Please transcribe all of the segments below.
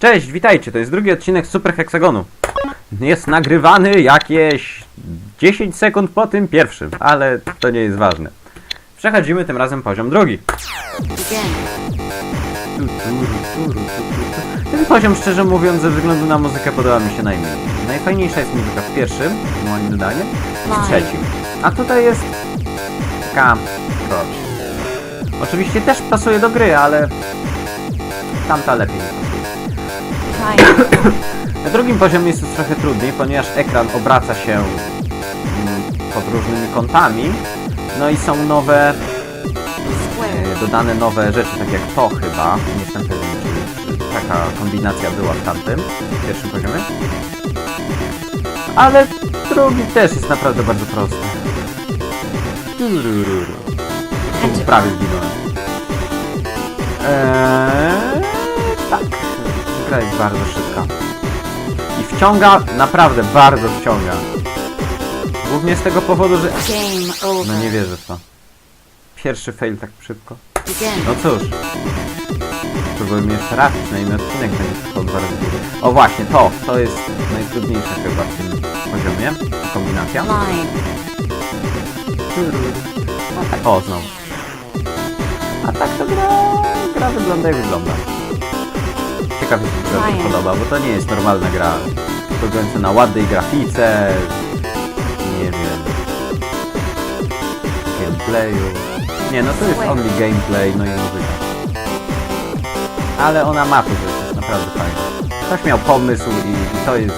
Cześć, witajcie, to jest drugi odcinek Super Heksagonu. Jest nagrywany jakieś 10 sekund po tym pierwszym, ale to nie jest ważne. Przechodzimy tym razem poziom drugi. Ten poziom, szczerze mówiąc, ze względu na muzykę podoba mi się najmniej. Najfajniejsza jest muzyka w pierwszym, moim zdaniem, i w trzecim. A tutaj jest. Proszę. Oczywiście też pasuje do gry, ale tamta lepiej. Na drugim poziomie jest trochę trudniej, ponieważ ekran obraca się mm, pod różnymi kątami. No i są nowe, e, dodane nowe rzeczy, tak jak to chyba. Nie jestem pewien, czy, taka kombinacja była w tamtym, w pierwszym poziomie. Ale drugi też jest naprawdę bardzo prosty. Prawie zginąłem. Eee. Gra jest bardzo szybka. I wciąga, naprawdę bardzo wciąga. Głównie z tego powodu, że... No nie wierzę w to. Pierwszy fail tak szybko. No cóż. Spróbujmy jeszcze raz, przynajmniej odcinek będzie trwał dwa razy. O właśnie, to, to jest najtrudniejsze chyba w tym poziomie. Kombinacja. Tak, o, znowu. A tak to gra, gra wygląda jak wygląda. Ciekawe, czy mi się podoba, bo to nie jest normalna gra. Polegająca na ładnej grafice, nie wiem, gameplayu. Nie, no to jest only gameplay, no i muzyka. Ale ona ma rzeczy, jest naprawdę fajna. Ktoś miał pomysł i, i to jest,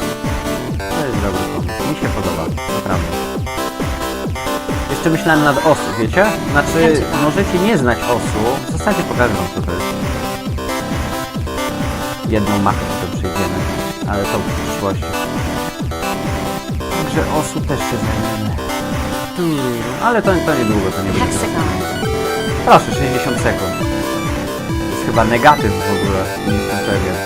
to jest dobry pomysł. Mi się podoba, naprawdę. Jeszcze myślałem nad osu, wiecie? Znaczy, możecie nie znać osu. W zasadzie pokażę wam, co to jest. Jedną mapę potem przejdziemy, ale to w przyszłości. Także osu też się zajmiemy. Hmm, ale to, to niedługo, to nie będzie. Proszę, 60 sekund. To jest chyba negatyw w ogóle, nie jestem pewien.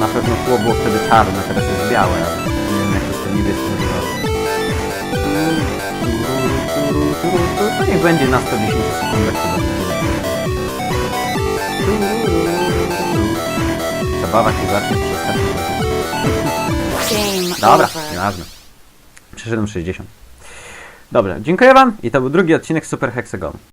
Na pewno tło było wtedy czarne, teraz jest białe, ale nie wiem jak to z tym niebieskim wygląda. To niech będzie na 110 sekundach chyba. Zabawa się zacznie Dobra, nieważne. Przeszedłem 60. Dobra, dziękuję wam i to był drugi odcinek Super Hexagonu.